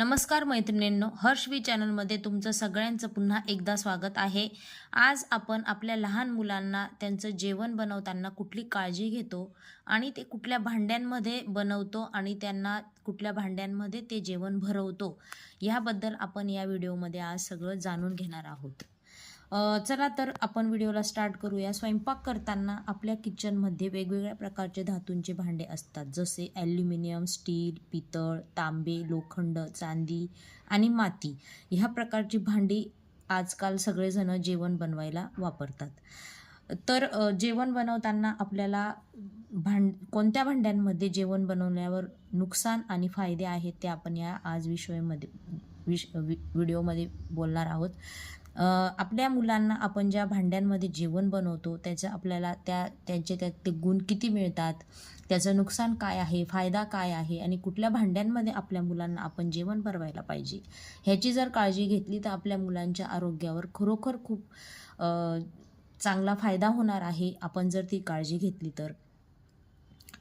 नमस्कार मैत्रिणींनो हर्षवी चॅनलमध्ये तुमचं सगळ्यांचं पुन्हा एकदा स्वागत आहे. आज आपण आपल्या लहान मुलांना त्यांचं जेवण बनवताना कुठली काळजी घेतो आणि ते कुठल्या भांड्यांमध्ये बनवतो आणि त्यांना कुठल्या भांड्यांमध्ये ते जेवण भरवतो ह्याबद्दल आपण या व्हिडिओमध्ये आज सगळं जाणून घेणार आहोत. चला तर आपण व्हिडिओला स्टार्ट करूया. स्वयंपाक करताना आपल्या किचनमध्ये वेगवेगळ्या प्रकारचे धातूंचे भांडे असतात. जसे ॲल्युमिनियम स्टील पितळ तांबे लोखंड चांदी आणि माती. ह्या प्रकारची भांडी आजकाल सगळेजणं जेवण बनवायला वापरतात. तर जेवण बनवताना आपल्याला भांड कोणत्या भांड्यांमध्ये जेवण बनवल्यावर नुकसान आणि फायदे आहेत ते आपण या आज विषयामध्ये विश वि व्हिडिओमध्ये बोलणार आहोत. आपल्या मुलांना आपण ज्या भांड्यांमध्ये जेवण बनवतो त्याचं आपल्याला त्या त्यांचे त्यात ते गुण किती मिळतात त्याचं नुकसान काय आहे फायदा काय आहे आणि कुठल्या भांड्यांमध्ये आपल्या मुलांना आपण जेवण भरवायला पाहिजे ह्याची जर काळजी घेतली तर आपल्या मुलांच्या आरोग्यावर खरोखर खूप चांगला फायदा होणार आहे आपण जर ती काळजी घेतली तर.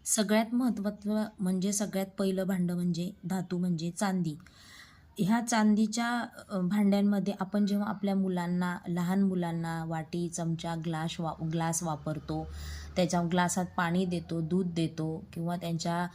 सगळ्यात महत्त्वाचं म्हणजे सगळ्यात पहिलं भांडं म्हणजे धातू म्हणजे चांदी. ह्या चांदीच्या भांड्यांमध्ये आपण जेव्हा आपल्या मुलांना लहान मुलांना वाटी चमचा ग्लास वा ग्लास वापरतो त्याच्या ग्लासात पाणी देतो दूध देतो किंवा त्यांच्या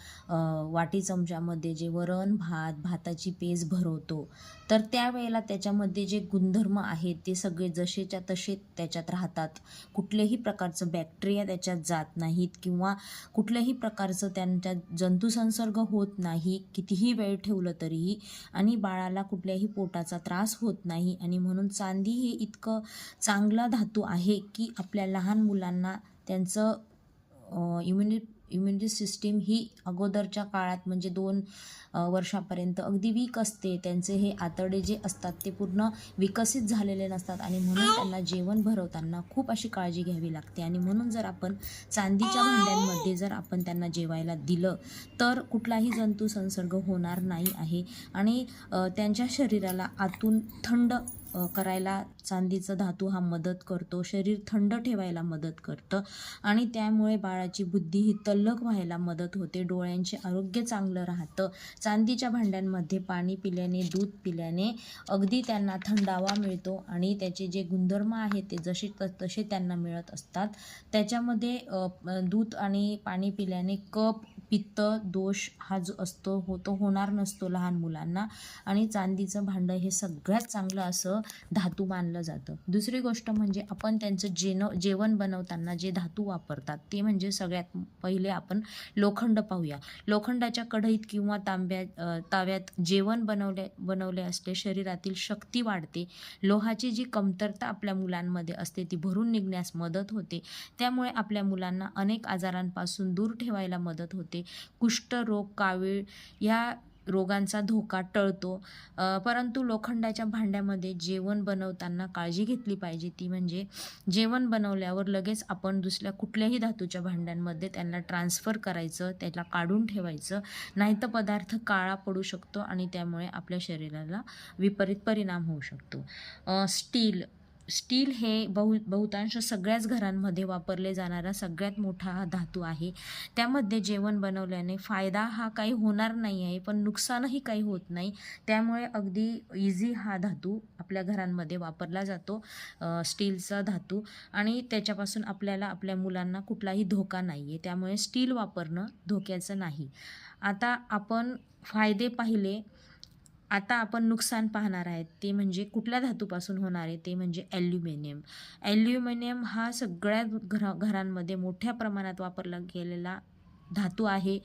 वाटी चमच्यामध्ये जे वरण भात भाताची पेज भरवतो तर त्यावेळेला त्याच्यामध्ये जे गुणधर्म आहेत ते सगळे जसेच्या तसे त्याच्यात राहतात. कुठल्याही प्रकारचं बॅक्टेरिया त्याच्यात जात नाहीत किंवा कुठल्याही प्रकारचं त्यांच्यात जंतुसंसर्ग होत नाही कितीही वेळ ठेवलं तरीही आणि बाळाला कुठल्याही पोटाचा त्रास होत नाही. आणि म्हणून चांदी हे इतकं चांगला धातू आहे की आपल्या लहान मुलांना त्यांचं इम्युनि इम्युनिटी सिस्टीम ही अगोदरच्या काळात म्हणजे दोन वर्षापर्यंत अगदी वीक असते. त्यांचे हे आतडे जे असतात ते पूर्ण विकसित झालेले नसतात आणि म्हणून त्यांना जेवण भरवताना खूप अशी काळजी घ्यावी लागते. आणि म्हणून जर आपण चांदीच्या भांड्यांमध्ये जर आपण त्यांना जेवायला दिलं तर कुठलाही जंतू संसर्ग होणार नाही आहे. आणि त्यांच्या शरीराला आतून थंड करायला चांदीचा धातू हा मदत करतो शरीर थंड ठेवायला मदत करतं आणि त्यामुळे बाळाची बुद्धी ही तल्लख व्हायला मदत होते. डोळ्यांचे आरोग्य चांगलं राहतं. चांदीच्या भांड्यांमध्ये पाणी पिल्याने दूध पिल्याने अगदी त्यांना थंडावा मिळतो आणि त्याचे जे गुणधर्म आहेत ते जसे त- तसे त्यांना मिळत असतात. त्याच्यामध्ये दूध आणि पाणी पिल्याने कप पित्त दोष हा जो असतो हो तो होणार नसतो लहान मुलांना. आणि चांदीचं भांडं हे सगळ्यात चांगलं असं धातू मानलं जातं. दुसरी गोष्ट म्हणजे आपण त्यांचं जेन जेवण बनवताना जे धातू वापरतात ते म्हणजे सगळ्यात पहिले आपण लोखंड पाहूया. लोखंडाच्या कढईत किंवा तांब्या ताव्यात जेवण बनवले बनवले असले शरीरातील शक्ती वाढते. लोहाची जी कमतरता आपल्या मुलांमध्ये असते ती भरून निघण्यास मदत होते. त्यामुळे आपल्या मुलांना अनेक आजारांपासून दूर ठेवायला मदत होते. कुष्ठरोग कावीळ या रोगांचा धोका टळतो. परंतु लोखंडाच्या भांड्यामध्ये जेवण बनवताना काळजी घेतली पाहिजे. ती म्हणजे जेवण बनवल्यावर लगेच आपण दुसऱ्या कुठल्याही धातूच्या भांड्यांमध्ये त्यांना ट्रान्सफर करायचं त्याला काढून ठेवायचं. नाही तर पदार्थ काळा पडू शकतो आणि त्यामुळे आपल्या शरीराला विपरीत परिणाम होऊ शकतो. स्टील स्टील हे बहु बहुतांश सगळ्याच घरांमध्ये वापरले जाणारा सगळ्यात मोठा हा धातू आहे. त्यामध्ये जेवण बनवल्याने फायदा हा काही होणार नाही आहे पण नुकसानही काही होत नाही. त्यामुळे अगदी इझी हा धातू आपल्या घरांमध्ये वापरला जातो स्टीलचा धातू. आणि त्याच्यापासून आपल्याला आपल्या मुलांना कुठलाही धोका नाही आहे त्यामुळे स्टील वापरणं धोक्याचं नाही. आता आपण फायदे पाहिले आता आपण नुकसान पाहणार आहेत ते म्हणजे कुठल्या धातूपासून होणार आहे ते म्हणजे ॲल्युमिनियम. ॲल्युमिनियम हा सगळ्या घरा घरांमध्ये मोठ्या प्रमाणात वापरला गेलेला धातू आहे.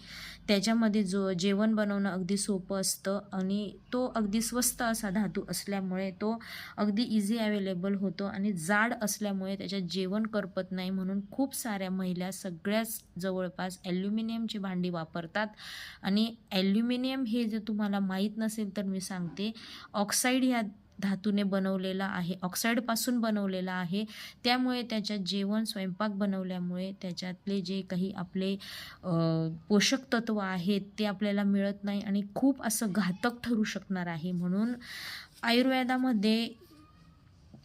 त्याच्यामध्ये जो जेवण बनवणं अगदी सोपं असतं आणि तो अगदी स्वस्त असा धातू असल्यामुळे तो अगदी इझी अवेलेबल होतो आणि जाड असल्यामुळे त्याच्यात जेवण करपत नाही म्हणून खूप साऱ्या महिला सगळ्याच जवळपास ॲल्युमिनियमची भांडी वापरतात. आणि ॲल्युमिनियम हे जर तुम्हाला माहीत नसेल तर मी सांगते ऑक्साईड ह्या धातूने बनवलेला आहे ऑक्साईडपासून बनवलेला आहे. त्यामुळे त्याच्यात जेवण स्वयंपाक बनवल्यामुळे त्याच्यातले जे काही आपले पोषक तत्व आहेत ते आपल्याला मिळत नाही आणि खूप असं घातक ठरू शकणार आहे. म्हणून आयुर्वेदामध्ये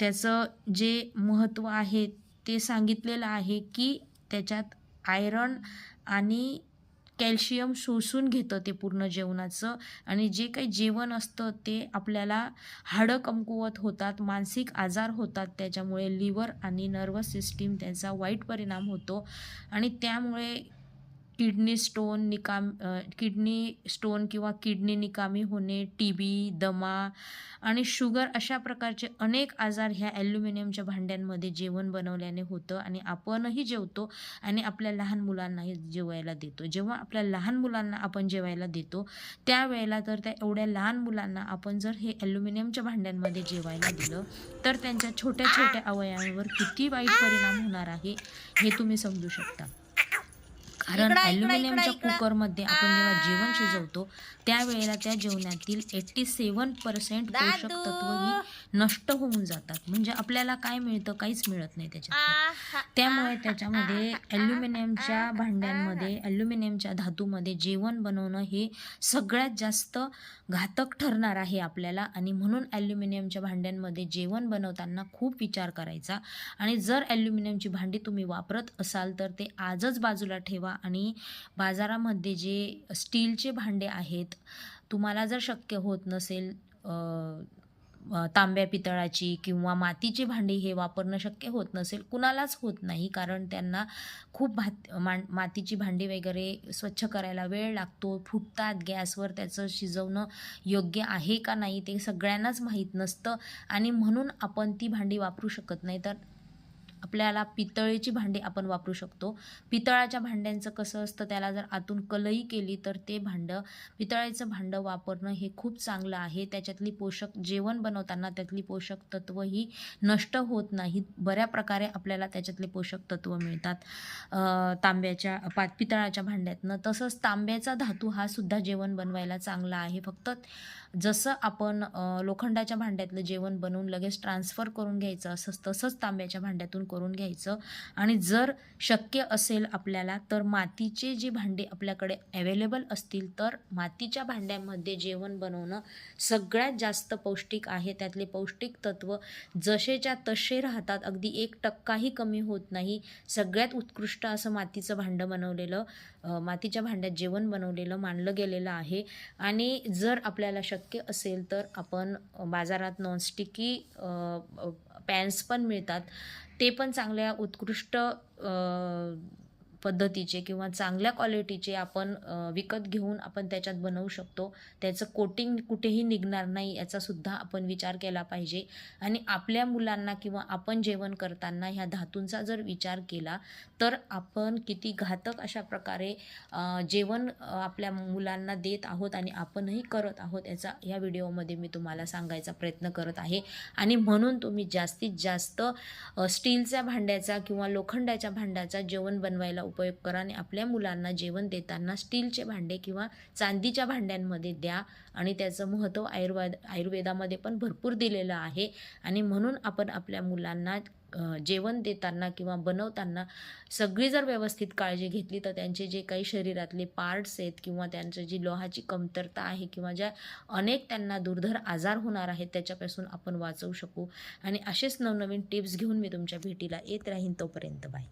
त्याचं जे महत्त्व आहे ते सांगितलेलं आहे की त्याच्यात आयरन आणि कॅल्शियम शोषून घेतं ते पूर्ण जेवणाचं. आणि जे काही जेवण असतं ते आपल्याला हाडं कमकुवत होतात मानसिक आजार होतात त्याच्यामुळे लिव्हर आणि नर्वस सिस्टीम त्याचा वाईट परिणाम होतो. आणि त्यामुळे किडनी स्टोन निकाम किडनी स्टोन किंवा किडनी निकामी होणे टी बी दमा आणि शुगर अशा प्रकारचे अनेक आजार ह्या ॲल्युमिनियमच्या भांड्यांमध्ये जेवण बनवल्याने होतं आणि आपणही जेवतो आणि आपल्या लहान मुलांनाही जेवायला देतो. जेव्हा आपल्या लहान मुलांना आपण जेवायला देतो त्यावेळेला तर त्या एवढ्या लहान मुलांना आपण जर हे ॲल्युमिनियमच्या भांड्यांमध्ये जेवायला दिलं तर त्यांच्या छोट्या छोट्या अवयवांवर किती वाईट परिणाम होणार आहे हे तुम्ही समजू शकता. कारण ॲल्युमिनियमच्या. कुकरमध्ये आपण जेव्हा जेवण शिजवतो त्यावेळेला त्या जेवणातील एट्टी सेवन पर्सेंट पोषक दादू. तत्वही नष्ट होऊन जातात. म्हणजे आपल्याला काय मिळतं काहीच मिळत नाही त्याच्यात त्यामुळे त्याच्यामध्ये ॲल्युमिनियमच्या भांड्यांमध्ये ॲल्युमिनियमच्या धातूमध्ये जेवण बनवणं हे सगळ्यात जास्त घातक ठरणार आहे आपल्याला. आणि म्हणून ॲल्युमिनियमच्या भांड्यांमध्ये जेवण बनवताना खूप विचार करायचा. आणि जर ॲल्युमिनियमची भांडी तुम्ही वापरत असाल तर ते आजच बाजूला ठेवा आणि बाजारामध्ये जे स्टीलचे भांडे आहेत तुम्हाला जर शक्य होत नसेल तांब्या पितळाची किंवा मातीची भांडी हे वापरणं शक्य होत नसेल कुणालाच होत नाही कारण त्यांना खूप भात मा मातीची भांडी वगैरे स्वच्छ करायला वेळ लागतो फुटतात गॅसवर त्याचं शिजवणं योग्य आहे का नाही ते सगळ्यांनाच माहीत नसतं आणि म्हणून आपण ती भांडी वापरू शकत नाही. तर आपल्याला पितळेची भांडी आपण वापरू शकतो. पितळाच्या भांड्यांचं कसं असतं त्याला जर आतून कलई केली तर ते भांडं पितळेचं भांडं वापरणं हे खूप चांगलं आहे. त्याच्यातली पोषक जेवण बनवताना त्यातली पोषक तत्व ही नष्ट होत नाहीत. बऱ्या प्रकारे आपल्याला त्याच्यातले पोषक तत्व मिळतात. तांब्याच्या पा पितळाच्या भांड्यातनं. तसंच तांब्याचा धातू हा सुद्धा जेवण बनवायला चांगला आहे. फक्त जसं आपण लोखंडाच्या भांड्यातलं जेवण बनवून लगेच ट्रान्सफर करून घ्यायचं असं तसंच तांब्याच्या भांड्यातून करून घ्यायचं. आणि जर शक्य असेल आपल्याला तर मातीचे जे भांडे आपल्याकडे अवेलेबल असतील तर मातीच्या भांड्यामध्ये जेवण बनवणं सगळ्यात जास्त पौष्टिक आहे. त्यातले पौष्टिक तत्व जसेच्या तसे राहतात. अगदी एक टक्काही कमी होत नाही. सगळ्यात उत्कृष्ट असं मातीचं भांडं बनवलेलं मातीच्या भांड्यात जेवण बनवलेलं मानलं गेलेलं आहे. आणि जर आपल्याला शक्य शक्य असेल तर आपण बाजारात नॉनस्टिकी पॅन्स पण मिळतात. ते पण चांगल्या उत्कृष्ट पद्धतीचे किंवा चांगल्या क्वालिटीचे आपण विकत घेऊन आपण त्याच्यात बनवू शकतो. त्याचं कोटिंग कुठेही निघणार नाही याचासुद्धा आपण विचार केला पाहिजे. आणि आपल्या मुलांना किंवा आपण जेवण करताना ह्या धातूंचा जर विचार केला तर आपण किती घातक अशा प्रकारे जेवण आपल्या मुलांना देत आहोत आणि आपणही करत आहोत याचा ह्या व्हिडिओमध्ये मी तुम्हाला सांगायचा प्रयत्न करत आहे. आणि म्हणून तुम्ही जास्तीत जास्त स्टीलच्या भांड्याचा किंवा लोखंडाच्या भांड्याचा जेवण बनवायला उपयोग करा आणि आपल्या मुलांना जेवण देताना स्टीलचे भांडे किंवा चांदीच्या भांड्यांमध्ये द्या. आणि त्याचं महत्त्व आयुर्वेद आयुर्वेदामध्ये पण भरपूर दिलेलं आहे. आणि म्हणून आपण आपल्या मुलांना जेवण देताना किंवा बनवताना सगळी जर व्यवस्थित काळजी घेतली तर त्यांचे जे काही शरीरातले पार्ट्स आहेत किंवा त्यांचं जी लोहाची कमतरता आहे किंवा ज्या अनेक त्यांना दुर्धर आजार होणार आहेत त्याच्यापासून आपण वाचवू शकू. आणि असेच नवनवीन टिप्स घेऊन मी तुमच्या भेटीला येत राहीन. तोपर्यंत बाय.